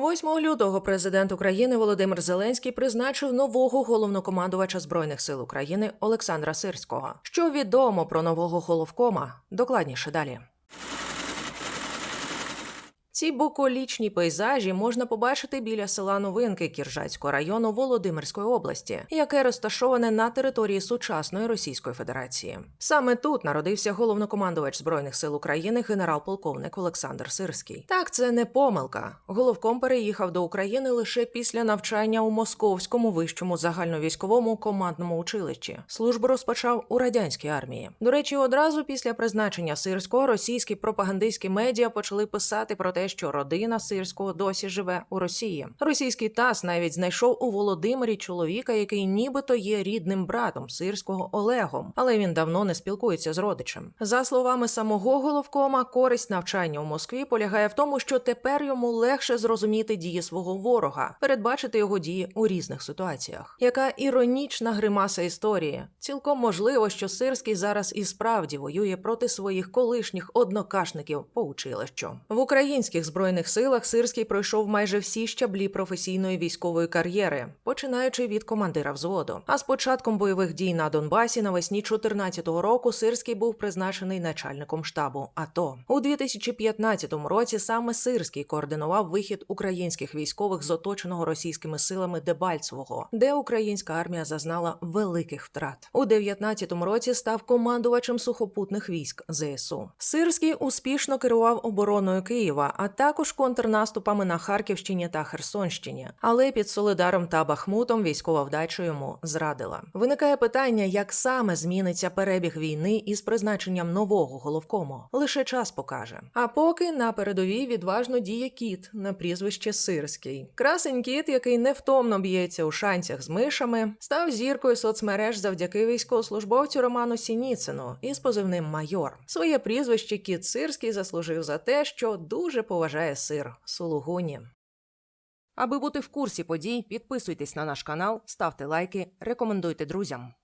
8 лютого президент України Володимир Зеленський призначив нового головнокомандувача збройних сил України Олександра Сирського. Що відомо про нового головкома? Докладніше далі. Ці буколічні пейзажі можна побачити біля села Новинки Кіржацького району Володимирської області, яке розташоване на території сучасної Російської Федерації. Саме тут народився головнокомандувач збройних сил України генерал-полковник Олександр Сирський. Так, це не помилка. Головком переїхав до України лише після навчання у Московському вищому загальновійськовому командному училищі. Службу розпочав у радянській армії. До речі, одразу після призначення Сирського російські пропагандистські медіа почали писати про те, що родина Сирського досі живе у Росії. Російський ТАСС навіть знайшов у Володимирі чоловіка, який нібито є рідним братом Сирського Олегом, але він давно не спілкується з родичем. За словами самого головкома, користь навчання у Москві полягає в тому, що тепер йому легше зрозуміти дії свого ворога, передбачити його дії у різних ситуаціях. Яка іронічна гримаса історії. Цілком можливо, що Сирський зараз і справді воює проти своїх колишніх однокашників по училищу в українських збройних силах. Сирський пройшов майже всі щаблі професійної військової кар'єри, починаючи від командира взводу. А з початком бойових дій на Донбасі навесні 2014 року Сирський був призначений начальником штабу АТО. У 2015 році саме Сирський координував вихід українських військових з оточеного російськими силами Дебальцевого, де українська армія зазнала великих втрат. У 2019 році став командувачем сухопутних військ ЗСУ. Сирський успішно керував обороною Києва, а також контрнаступами на Харківщині та Херсонщині. Але під Солидаром та Бахмутом військова вдача йому зрадила. Виникає питання, як саме зміниться перебіг війни із призначенням нового головкому. Лише час покаже. А поки на передовій відважно діє кіт на прізвище Сирський. Красень кіт, який невтомно б'ється у шанцях з мишами, став зіркою соцмереж завдяки військовослужбовцю Роману Сініцину із позивним майор. Своє прізвище кіт Сирський заслужив за те, що дуже поважає сир сулугуні. Аби бути в курсі подій, підписуйтесь на наш канал, ставте лайки, рекомендуйте друзям.